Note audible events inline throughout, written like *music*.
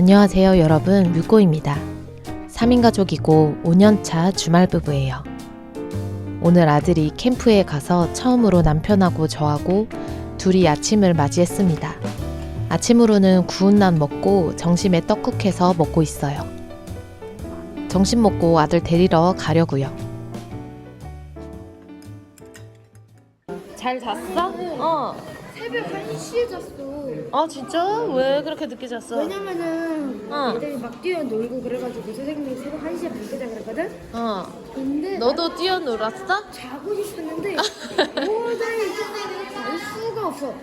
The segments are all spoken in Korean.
안녕하세요 여러분 뮤꼬입니다. 3인 가족이고 5년차 주말 부부예요. 오늘 아들이 캠프에 가서 처음으로 남편하고 저하고 둘이 아침을 맞이했습니다. 아침으로는 구운 난 먹고 점심에 떡국해서 먹고 있어요. 점심 먹고 아들 데리러 가려고요. 잘 잤어? 어. 새벽 1시에 잤어. 아 진짜? 왜 그렇게 늦게 잤어? 왜냐면은 어. 애들이 막 뛰어놀고 그래가지고 선생님이 새벽 1시에 밥 끄자 그랬거든? 어. 근데 너도 뛰어놀았어? 자고 싶었는데 *laughs* 도저히 잘 수가 없어.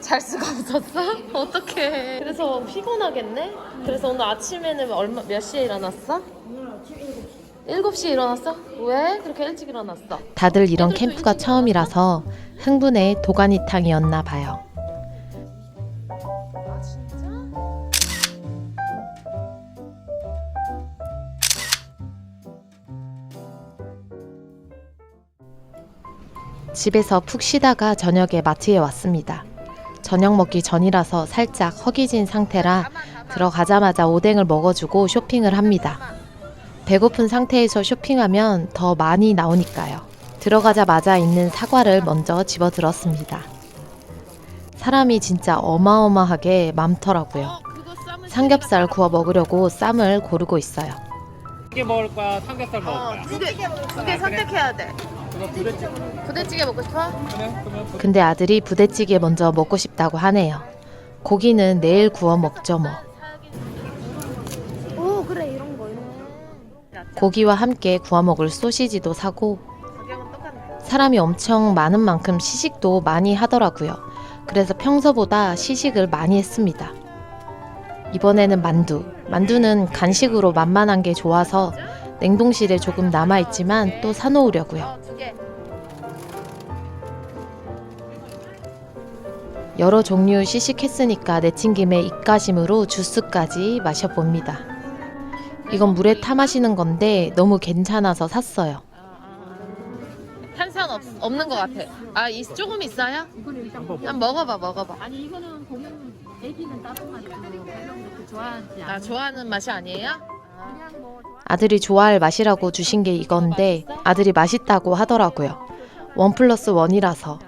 잘 수가 없었어? *laughs* 어떡해. 그래서 피곤하겠네? 그래서 오늘 아침에는 얼마, 몇 시에 일어났어? 오늘 아침 7시. 7시에 일어났어? 왜 그렇게 일찍 일어났어? 다들 이런 캠프가 처음이라서 흥분의 도가니탕이었나 봐요. 집에서 푹 쉬다가 저녁에 마트에 왔습니다. 저녁 먹기 전이라서 살짝 허기진 상태라 들어가자마자 오뎅을 먹어주고 쇼핑을 합니다. 배고픈 상태에서 쇼핑하면 더 많이 나오니까요. 들어가자마자 있는 사과를 먼저 집어 들었습니다. 사람이 진짜 어마어마하게 많더라고요. 삼겹살 구워 먹으려고 쌈을 고르고 있어요. 찌개 먹을 거야? 삼겹살 먹을 거야? 두개 선택해야 돼. 그거 부대찌개 부대찌개 먹고 싶어? 그래? 그러면 부... 근데 아들이 부대찌개 먼저 먹고 싶다고 하네요. 고기는 내일 구워 먹죠 뭐. 오 그래 이런 거 이런 거. 고기와 함께 구워 먹을 소시지도 사고 사람이 엄청 많은 만큼 시식도 많이 하더라고요. 그래서 평소보다 시식을 많이 했습니다. 이번에는 만두. 만두는 간식으로 만만한 게 좋아서 냉동실에 조금 남아있지만 또 사놓으려고요. 여러 종류 시식했으니까 내친 김에 입가심으로 주스까지 마셔봅니다. 이건 물에 타 마시는 건데 너무 괜찮아서 샀어요. 없, 없는 것 같아. 아, 이 조금 있어요? 이거는 일단 한번 먹어봐, 먹어봐. 아니 이거는 공연 애기는 다른 맛이고 별로 그렇게 좋아하지 않아. 나 좋아하는 맛이 아니에요? 그냥 뭐 좋아. 아들이 좋아할 맛이라고 주신 게 이건데 아들이 맛있다고 하더라고요. 원 플러스 원이라서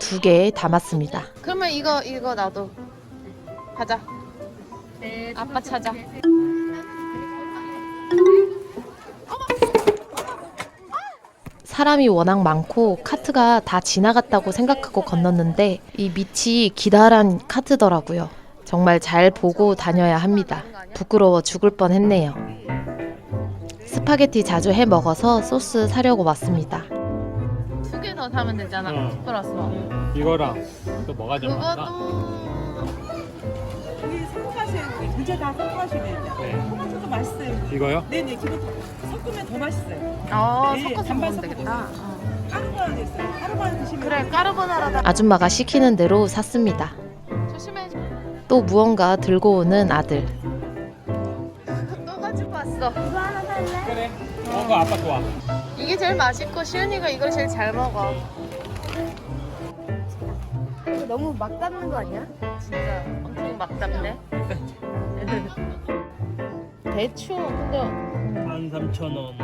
두개 담았습니다. 그러면 이거 이거 나도 가자. 네, 아빠 찾아. 사람이 워낙 많고 카트가 다 지나갔다고 생각하고 건넜는데 이 밑이 기다란 카트더라고요. 정말 잘 보고 다녀야 합니다. 부끄러워 죽을 뻔 했네요. 스파게티 자주 해 먹어서 소스 사려고 왔습니다. 두 개 더 사면 되잖아. 응. 플러스 원. 이거랑 또 뭐가 좀 많나? 그것도 우리 돼요. 두개 다 돼요. 네. 토마토도 맛있어요. 이거요? 네네, 기본 섞으면 더 맛있어요. 어, 네, 섞어서 반반 먹으면 되겠다. 어. 까르보나라 있어요. 까르보나라 드시면 그래 까르보나라다. 아줌마가 시키는 대로 샀습니다. 조심해. 또 무언가 들고 오는 아들. 또 가지고 왔어. 이거 하나 살래? 그래. 어, 그거 아빠 좋아. 이게 제일 맛있고 시은이가 이걸 제일 잘 먹어. 너무 막 닿는 거 아니야? 진짜 엄청 막답네. *laughs* 대충 근데 13,000원.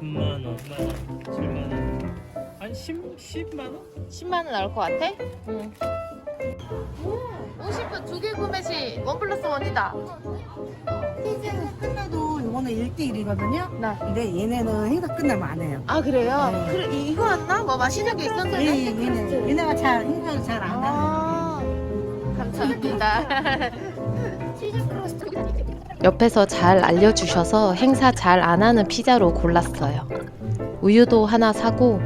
3만 원, 3만 원, 7만 원. 한 10, 10만 원? 10만 원 나올 것 같아? 응. 50분 두 개 구매 시 원 플러스 원이다. 이거는 1대1이거든요. 나. 근데 얘네는 행사 끝나면 안 해요. 아 그래요? 네. 그래 이- 이거 왔나? 뭐 맛있는 게 있었는데? 얘, 얘네, 얘네가 잘, 행사를 잘 안 하는 아 감사합니다. *laughs* 옆에서 잘 알려주셔서 행사 잘 안 하는 피자로 골랐어요. 우유도 하나 사고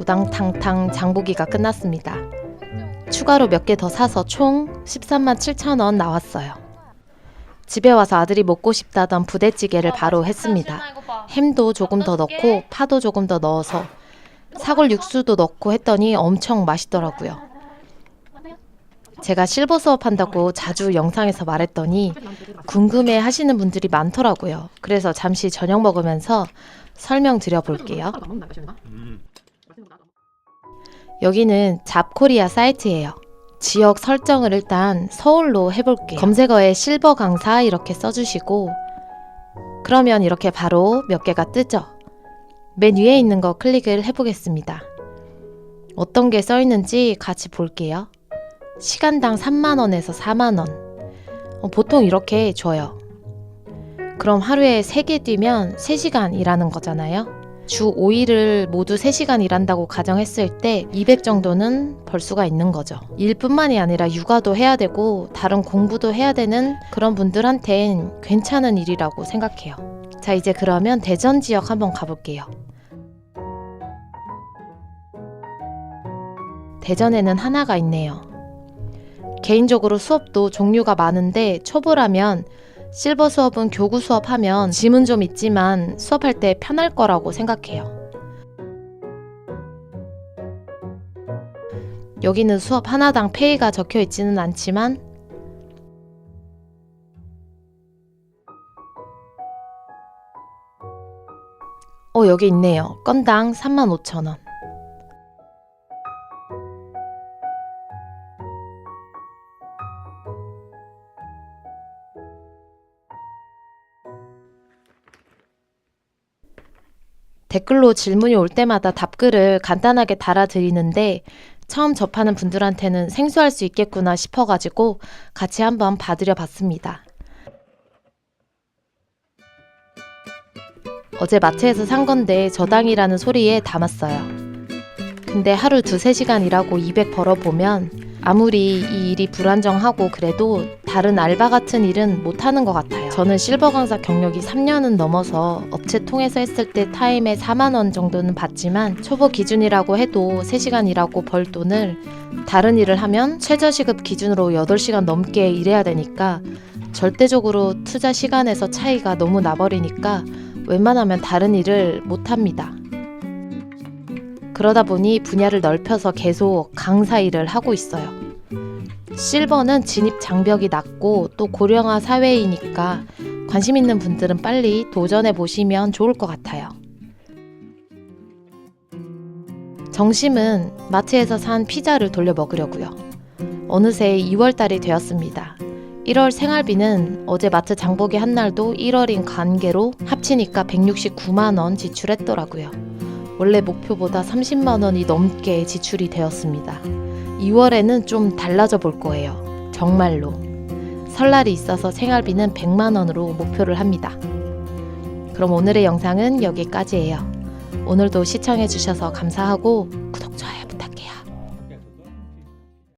우당탕탕 장보기가 끝났습니다. 추가로 몇 개 더 사서 총 13만 7천 원 나왔어요. 집에 와서 아들이 먹고 싶다던 부대찌개를 바로 했습니다. 햄도 조금 더 넣고 파도 조금 더 넣어서 사골 육수도 넣고 했더니 엄청 맛있더라고요. 제가 실버 수업한다고 자주 영상에서 말했더니 궁금해 하시는 분들이 많더라고요. 그래서 잠시 저녁 먹으면서 설명드려 볼게요. 음. 여기는 잡코리아 사이트예요. 지역 설정을 일단 서울로 해볼게요. 검색어에 실버 강사 이렇게 써주시고 그러면 이렇게 바로 몇 개가 뜨죠. 맨 위에 있는 거 클릭을 해보겠습니다. 어떤 게 써 있는지 같이 볼게요. 시간당 3만원에서 4만원. 어, 보통 이렇게 줘요. 그럼 하루에 3개 뛰면 3시간 일하는 거잖아요. 주 5일을 모두 3시간 일한다고 가정했을 때 200 정도는 벌 수가 있는 거죠. 일뿐만이 아니라 육아도 해야 되고 다른 공부도 해야 되는 그런 분들한텐 괜찮은 일이라고 생각해요. 자, 이제 그러면 대전 지역 한번 가볼게요. 대전에는 하나가 있네요. 개인적으로 수업도 종류가 많은데 초보라면 실버 수업은 교구 수업하면 짐은 좀 있지만 수업할 때 편할 거라고 생각해요. 여기는 수업 하나당 페이가 적혀 있지는 않지만 어 여기 있네요. 건당 35,000원. 댓글로 질문이 올 때마다 답글을 간단하게 달아드리는데 처음 접하는 분들한테는 생소할 수 있겠구나 싶어가지고 같이 한번 봐드려 봤습니다. 어제 마트에서 산 건데 저당이라는 소리에 담았어요. 근데 하루 두세 시간 일하고 200 벌어보면 아무리 이 일이 불안정하고 그래도 다른 알바 같은 일은 못하는 것 같아요. 저는 실버 강사 경력이 3년은 넘어서 업체 통해서 했을 때 타임에 4만 원 정도는 받지만 초보 기준이라고 해도 3시간 일하고 벌 돈을 다른 일을 하면 최저시급 기준으로 8시간 넘게 일해야 되니까 절대적으로 투자 시간에서 차이가 너무 나버리니까 웬만하면 다른 일을 못합니다. 그러다 보니 분야를 넓혀서 계속 강사 일을 하고 있어요. 실버는 진입 장벽이 낮고 또 고령화 사회이니까 관심 있는 분들은 빨리 도전해 보시면 좋을 것 같아요. 정심은 마트에서 산 피자를 돌려 먹으려고요. 어느새 2월달이 되었습니다. 1월 생활비는 어제 마트 장보기 한 날도 1월인 관계로 합치니까 169만원 지출했더라고요. 원래 목표보다 30만 원이 넘게 지출이 되었습니다. 2월에는 좀 달라져 볼 거예요. 정말로. 설날이 있어서 생활비는 100만 원으로 목표를 합니다. 그럼 오늘의 영상은 여기까지예요. 오늘도 시청해 주셔서 감사하고